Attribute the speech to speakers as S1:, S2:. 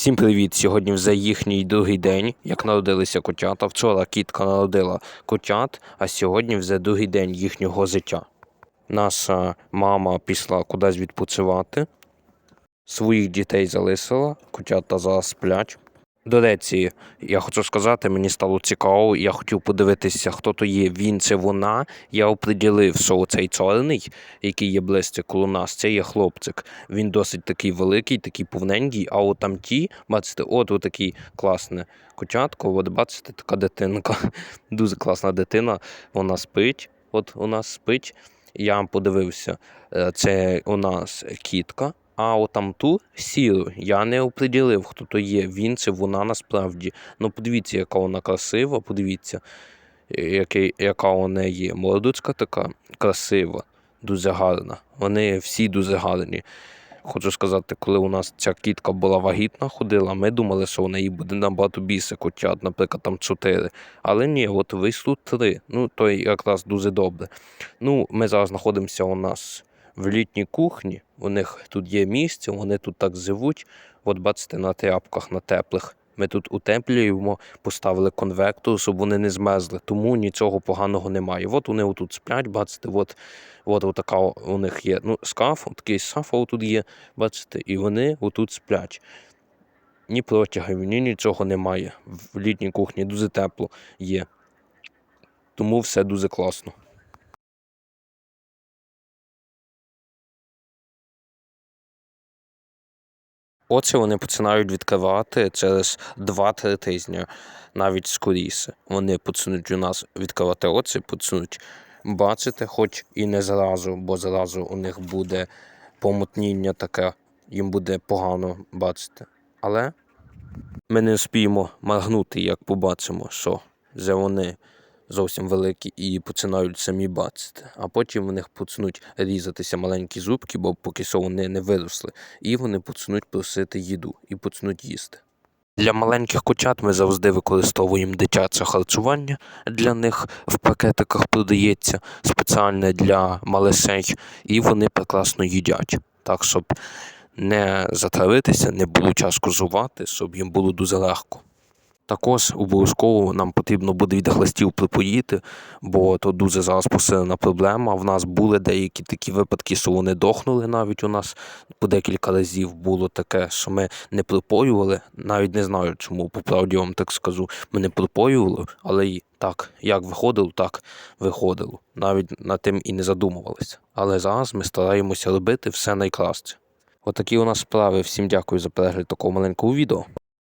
S1: Всім привіт! Сьогодні вже їхній другий день, як народилися котята. Вчора кітка народила котят, а сьогодні вже другий день їхнього життя. Наша мама пішла кудись відпочивати, своїх дітей залишила, котята зараз сплять. До речі, я хочу сказати, мені стало цікаво, я хотів подивитися, хто то є, він чи вона. Я оприділив, що цей чорний, який є ближче коло нас, це є хлопчик. Він досить такий великий, такий повненький, а от там ті, бачите, от отакий класне котятко, от бачите, така дитинка, дуже класна дитина, вона спить, от у нас спить. Я подивився, е, це у нас кітка, а от там ту сіру я не оприділив, хто то є, він чи вона насправді. Ну подивіться, яка вона красива, подивіться, е, який, яка вона є. Мордочка така красива, дуже гарна. Вони всі дуже гарні. Хочу сказати, коли у нас ця кітка була вагітна, ходила, ми думали, що у неї буде набагато більше котят, наприклад, там чотири. Але ні, от вийшло три. Ну, то якраз дуже добре. Ну, ми зараз знаходимося у нас в літній кухні. У них тут є місце, вони тут так живуть. От бачите, на тряпках, на теплих. Ми тут утеплюємо, поставили конвектор, щоб вони не змерзли, тому нічого поганого немає. От вони отут сплять, бачите, от, от така у них є ну, скаф, такий шаф тут є, бачите, і вони отут сплять. Ні протягів, ні нічого немає. В літній кухні дуже тепло є. Тому все дуже класно. Оце вони починають відкривати через 2-3 тижні, навіть скоріше. Вони почнуть у нас відкривати оце, почнуть бачити, хоч і не зразу, бо зразу у них буде помутніння таке, їм буде погано бачити. Але ми не спіємо моргнути, як побачимо, що вже вони зовсім великі і починають самі бачити. А потім в них почнуть різатися маленькі зубки, бо поки що вони не виросли, і вони почнуть просити їду і почнуть їсти. Для маленьких котят ми завжди використовуємо дитяче харчування. Для них в пакетиках продається спеціальне для малишей, і вони прекрасно їдять. Так, щоб не затравитися, не було тяжко жувати, щоб їм було дуже легко. Також обов'язково нам потрібно буде від хлистів припоїти, бо то дуже зараз посилена проблема. В нас були деякі такі випадки, що вони дохнули навіть у нас по декілька разів було таке, що ми не припоювали. Навіть не знаю, чому по правді вам так скажу. Ми не припоювали, але і так, як виходило, так виходило. Навіть над тим і не задумувалися. Але зараз ми стараємося робити все найкраще. Отакі у нас справи. Всім дякую за перегляд такого маленького відео.